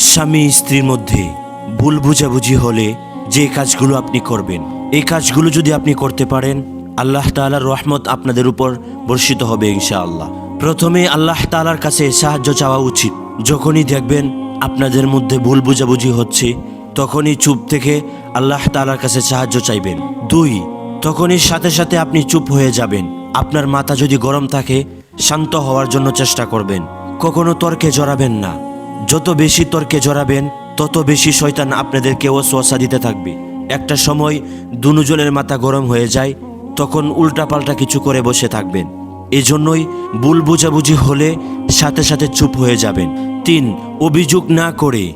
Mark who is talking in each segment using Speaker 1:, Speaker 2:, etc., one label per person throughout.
Speaker 1: স্বামী স্ত্রীর মধ্যে ভুল বুঝাবুঝি হলে যে কাজগুলো আপনি করবেন, এই কাজগুলো যদি আপনি করতে পারেন, আল্লাহ তাআলার রহমত আপনাদের উপর বর্ষিত হবে ইনশাআল্লাহ। প্রথমে আল্লাহ তাআলার কাছে সাহায্য চাওয়া উচিত। যখনই দেখবেন আপনাদের মধ্যে ভুল বুঝাবুঝি হচ্ছে, তখনই চুপ থেকে আল্লাহ তাআলার কাছে সাহায্য চাইবেন। দুই, তখনই সাথে সাথে আপনি চুপ হয়ে যাবেন। আপনার মাথা যদি গরম থাকে, শান্ত হওয়ার জন্য চেষ্টা করবেন। কখনো তর্কে জড়াবেন না। যত বেশি তর্কে জড়াবেন, তত বেশি শয়তান আপনাদেরকে ওয়াসওয়াসা দিতে থাকবে। একটা সময় দুজনের মাথা গরম হয়ে যায়, তখন উল্টাপাল্টা কিছু করে বসে থাকবেন। এজন্যই ভুল বুঝাবুঝি হলে সাথে সাথে চুপ হয়ে যাবেন। তিন, অভিযোগ না করে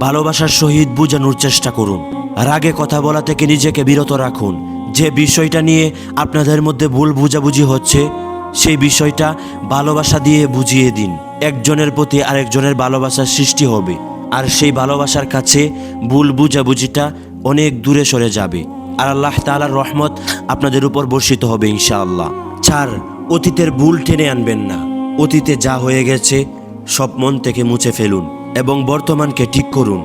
Speaker 1: ভালোবাসার সহিত বোঝানোর চেষ্টা করুন। রাগে কথা বলা থেকে নিজেকে বিরত রাখুন। যে বিষয়টা নিয়ে আপনাদের মধ্যে ভুল বুঝাবুঝি হচ্ছে, সেই বিষয়টা ভালোবাসা দিয়ে বুঝিয়ে দিন। একজনের প্রতি আরেকজনের ভালোবাসার সৃষ্টি হবে, আর সেই ভালোবাসার কাছে ভুল বুঝাবুঝিটা অনেক দূরে সরে যাবে। আর আল্লাহ তাআলার রহমত আপনাদের উপর বর্ষিত হবে ইনশাআল্লাহ। চার অতীতের ভুল টেনে আনবেন না। অতীতে যা হয়ে গেছে, সব মন থেকে মুছে ফেলুন এবং বর্তমানকে ঠিক করুন।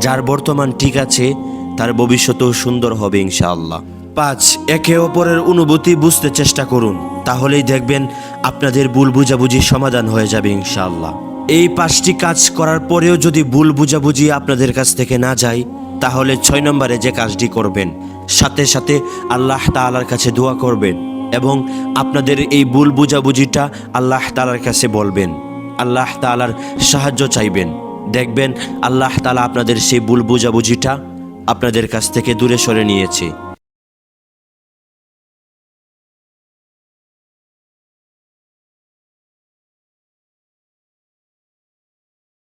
Speaker 1: যার বর্তমান ঠিক আছে, তার ভবিষ্যতেও সুন্দর হবে ইনশাআল্লাহ। পাঁচ, একে অপরের অনুভূতি বুঝতে চেষ্টা করুন, তাহলেই দেখবেন আপনাদের ভুল বুঝাবুঝি সমাধান হয়ে যাবে ইনশাআল্লাহ। এই পাঁচটি কাজ করার পরেও যদি ভুল বুঝাবুঝি আপনাদের কাছ থেকে না যায়, তাহলে ছয় নম্বরে যে কাজটি করবেন, সাথে সাথে আল্লাহ তাআলার কাছে দোয়া করবেন এবং আপনাদের এই ভুল বুঝাবুঝিটা আল্লাহ তালার কাছে বলবেন। আল্লাহ তাআলার সাহায্য চাইবেন। দেখবেন আল্লাহ তাআলা আপনাদের সেই ভুল বুঝাবুঝিটা আপনাদের কাছ থেকে দূরে সরে নিয়েছে।